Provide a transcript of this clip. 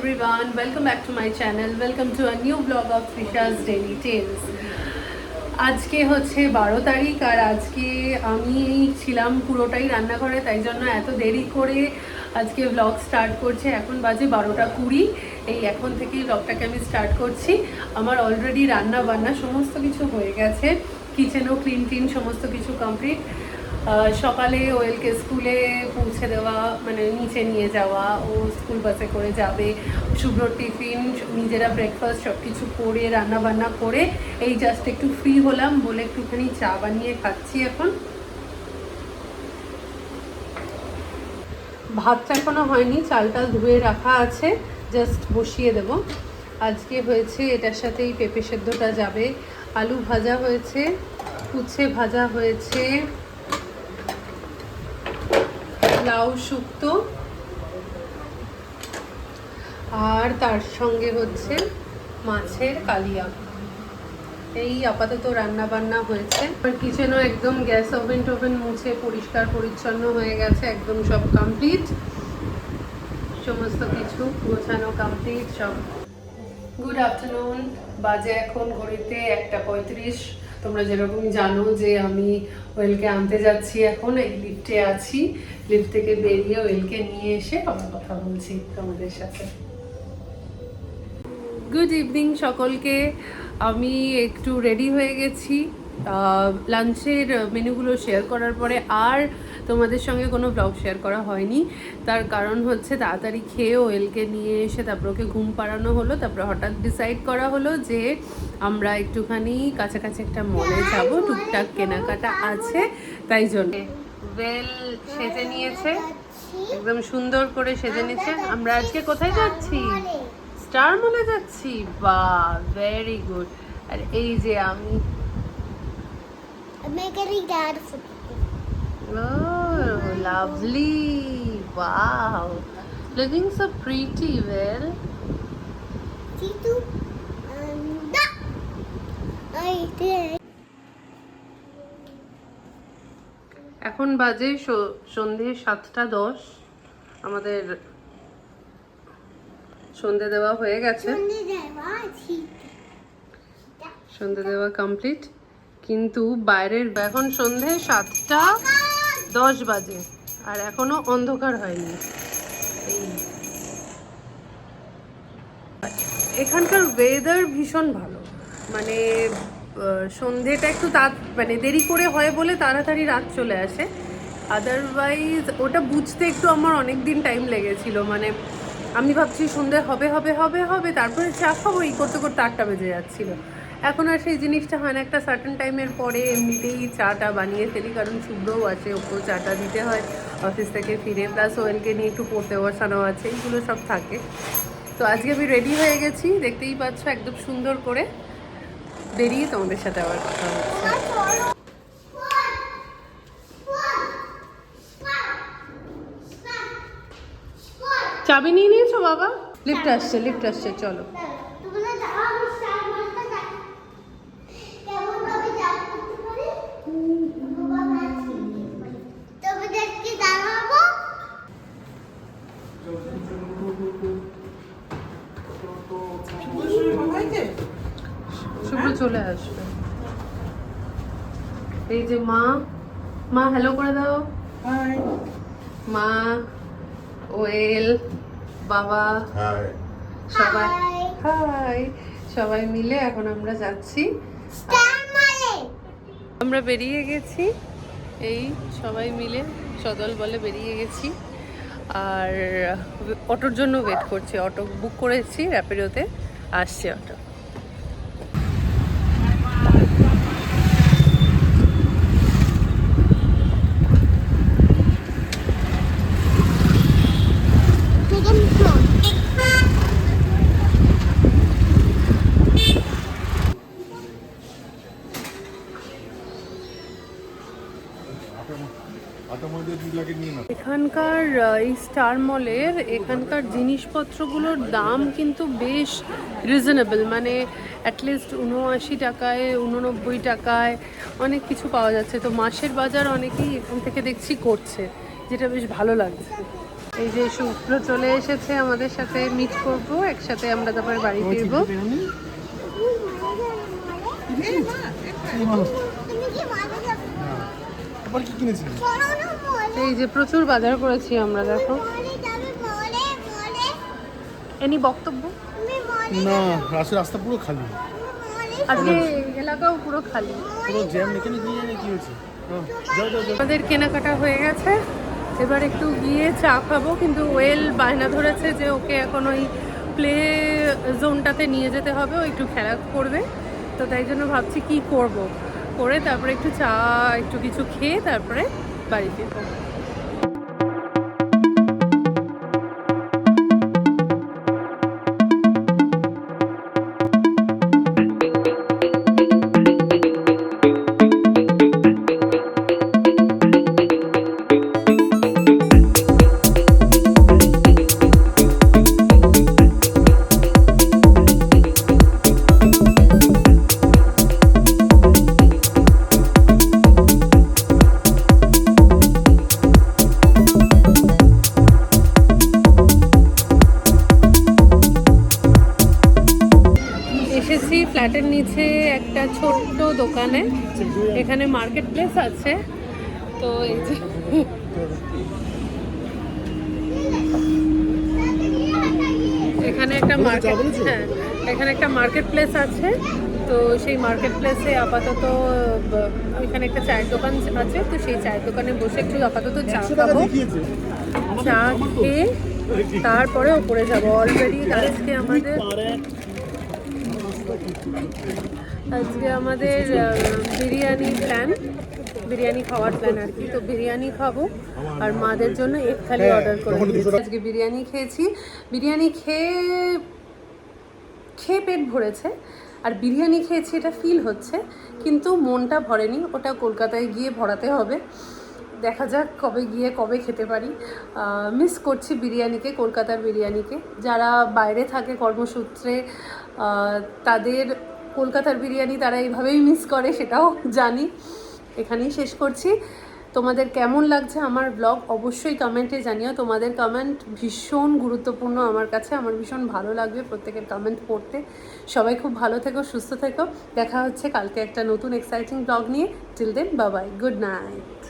everyone, welcome back to my channel. Welcome to a new vlog of Trisha's Daily Tales. আজকে হচ্ছে বারো তারিখ আর আজকে আমি ছিলাম পুরোটাই রান্নাঘরে তাই জন্য এত দেরি করে আজকে ব্লগ স্টার্ট করছে। এখন বাজে বারোটা কুড়ি। এই এখন থেকেই ব্লগটাকে আমি স্টার্ট করছি। আমার অলরেডি রান্না বান্না সমস্ত কিছু হয়ে গেছে। কিচেনও ক্লিন টিন সমস্ত কিছু কমপ্লিট সকালে ওয়েলকে স্কুলে পৌঁছে দেওয়া মানে নিচে নিয়ে যাওয়া, ও স্কুল বাসে করে যাবে, শুভ্র টিফিন, নিজেরা ব্রেকফাস্ট সব কিছু করে রান্না বান্না করে, এই জাস্ট একটু ফ্রি হলাম বলে একটুখানি চা বানিয়ে খাচ্ছি এখন। ভাতটা এখনও হয়নি চালটা ধুয়ে রাখা আছে জাস্ট বসিয়ে দেব। আজকে হয়েছে, এটার সাথেই পেঁপে সেদ্ধটা যাবে, আলু ভাজা হয়েছে উচ্ছে ভাজা হয়েছে লাউ শুক্তো আর তার সঙ্গে হচ্ছে মাছের কালিয়া। এই আপাতত রান্না বান্না হয়েছে কিচেনও একদম গ্যাস ওভেন টোভেন মুছে পরিষ্কার পরিচ্ছন্ন হয়ে গেছে, একদম সব কমপ্লিট সমস্ত কিছু গোছানো কমপ্লিট সব। গুড আফটারনুন বাজে এখন ঘড়িতে একটা পঁয়ত্রিশ। তোমরা যেরকম জানো যে আমি ওয়েলকে আনতে যাচ্ছি এখন এই লিফটে আছি। লিফট থেকে বেরিয়ে ওয়েলকে নিয়ে এসে আবার কথা বলছি তোমাদের সাথে। গুড ইভিনিং সকলকে। আমি একটু রেডি হয়ে গেছি। লাঞ্চের মেনুগুলো শেয়ার করার পরে আর তোমাদের সঙ্গে কোনো ব্লগ শেয়ার করা হয়নি। তার কারণ হচ্ছে তাড়াতাড়ি খেয়ে ওয়েলকে নিয়ে এসে তারপর ওকে ঘুম পাড়ানো হলো। তারপর হঠাৎ ডিসাইড করা হলো যে আমরা একটুখানি কাছাকাছি একটা মলে যাব। টুকটাক কেনাকাটা আছে তাই জন্য। ওয়েল সেজে নিয়েছে। একদম সুন্দর করে সেজে নিয়েছে। আমরা আজকে কোথায় যাচ্ছি? স্টার মলে যাচ্ছি। বা ভেরি গুড আর এই যে আমি lovely. Wow. Looking so pretty, well. Titu. I did. এখন বাজে সন্ধে সাতটা দশ আমাদের সন্ধে দেওয়া হয়ে গেছে সন্ধে দেওয়া কমপ্লিট কিন্তু বাইরের এখন সন্ধে সাতটা দশ বাজে আর এখনও অন্ধকার হয়নি। এখানকার ওয়েদার ভীষণ ভালো। মানে সন্ধেটা একটু তা মানে দেরি করে হয় বলে তাড়াতাড়ি রাত চলে আসে। আদারওয়াইজ ওটা বুঝতে একটু আমার অনেক দিন টাইম লেগেছিল। মানে আমি ভাবছি সন্ধে হবে হবে হবে হবে, তারপরে চা খাব, এই করতে করতে আটটা বেজে যাচ্ছিল। এখন আর সেই জিনিসটা হয় না। একটা সার্টেন টাইমের পরে এমনিতেই চাটা বানিয়ে ফেলি, কারণ শুভ্রও আছে, ওকেও চাটা দিতে হয় অফিস থেকে ফিরে। প্লাস ওয়েলকে নিয়ে একটু পড়তে বসানো আছে এইগুলো সব থাকে। তো আজকে আমি রেডি হয়ে গেছি, দেখতেই পাচ্ছ একদম সুন্দর করে। বেরিয়ে তোমাদের সাথে আবার কথা হচ্ছে। চাবি নিয়ে নিয়েছো বাবা? লিফট আসছে লিফট আসছে, চলো। চলে আসবে। এই যে মা মা হ্যালো করে দাও। মা ওয়েল বাবা হাই সবাই. হাই সবাই মিলে এখন আমরা যাচ্ছি। আমরা বেরিয়ে গেছি। এই সবাই মিলে সদল বলে বেরিয়ে গেছি। আর অটোর জন্য ওয়েট করছি। অটো বুক করেছি র্যাপিডোতে আসছে অটো। এখানকার এই স্টার মলের এখানকার জিনিসপত্রগুলোর দাম কিন্তু বেশ রিজনেবল মানে অ্যাটলিস্ট উনআশি টাকায় উননব্বই টাকায় অনেক কিছু পাওয়া যাচ্ছে। তো মাসের বাজার অনেকেই এখান থেকে দেখছি করছে যেটা বেশ ভালো লাগছে। এই যে শুভ্র চলে এসেছে আমাদের সাথে মিট করব একসাথে আমরা তারপরে বাড়ি ফিরবো। তুমি কি মাঝে এই যে প্রচুর বাজার করেছি আমরা দেখো। এনি বক্তব্য? তুমি না রাস্তা রাস্তা পুরো খালি। আজকে এলাকাও পুরো খালি। পুরো জ্যাম এখানে গিয়ে কি হয়েছে? হ্যাঁ, আমাদের কেনাকাটা হয়ে গেছে। এবার একটু গিয়ে চা খাব কিন্তু ওয়েল বায়না ধরেছে যে ওকে এখন ওই প্লে জোনটাতে নিয়ে যেতে হবে ও একটু খেলা করবে। তো তাই জন্য ভাবছি কি করব। করে তারপরে একটু চা একটু কিছু খেয়ে তারপরে বাড়ি ফিরবো। ফ্ল্যাটের নিচে একটা ছোট্ট দোকানে এখানে মার্কেট প্লেস আছে। তো এই যে এখানে একটা মার্কেট হ্যাঁ এখানে একটা মার্কেট প্লেস আছে। তো সেই মার্কেট প্লেসে আপাতত ওইখানে একটা চায়ের দোকান আছে। তো সেই চায়ের দোকানে বসে একটু আপাতত চা খাব। চা খেয়ে তারপরে ওপরে যাব। অলরেডি আজকে আমাদের আজকে আমাদের বিরিয়ানি প্ল্যান বিরিয়ানি খাওয়ার প্ল্যান আর কি। তো বিরিয়ানি খাব আর মাদের জন্য এক থালি হ্যাঁ, অর্ডার করে। দুশো টাকা- আজকে বিরিয়ানি খেয়েছি। বিরিয়ানি খেয়ে খেয়ে পেট ভরেছে। আর বিরিয়ানি খেয়েছি এটা ফিল হচ্ছে। কিন্তু মনটা ভরেনি ওটা কলকাতায় গিয়ে ভরাতে হবে। দেখা যাক কবে গিয়ে, কবে খেতে পারি। মিস করছি বিরিয়ানিকে, কলকাতার বিরিয়ানিকে। যারা বাইরে থাকে কর্মসূত্রে তাদের কলকাতার বিরিয়ানি তারা এইভাবেই মিস করে, সেটাও জানি। এখানেই শেষ করছি। তোমাদের কেমন লাগছে আমার ব্লগ অবশ্যই কমেন্টে জানিও। তোমাদের কমেন্ট ভীষণ গুরুত্বপূর্ণ আমার কাছে। আমার ভীষণ ভালো লাগবে প্রত্যেকের কমেন্ট পড়তে। সবাই খুব ভালো থেকো, সুস্থ থেকো। দেখা হচ্ছে কালকে একটা নতুন এক্সাইটিং ব্লগ নিয়ে। Till then Babai good night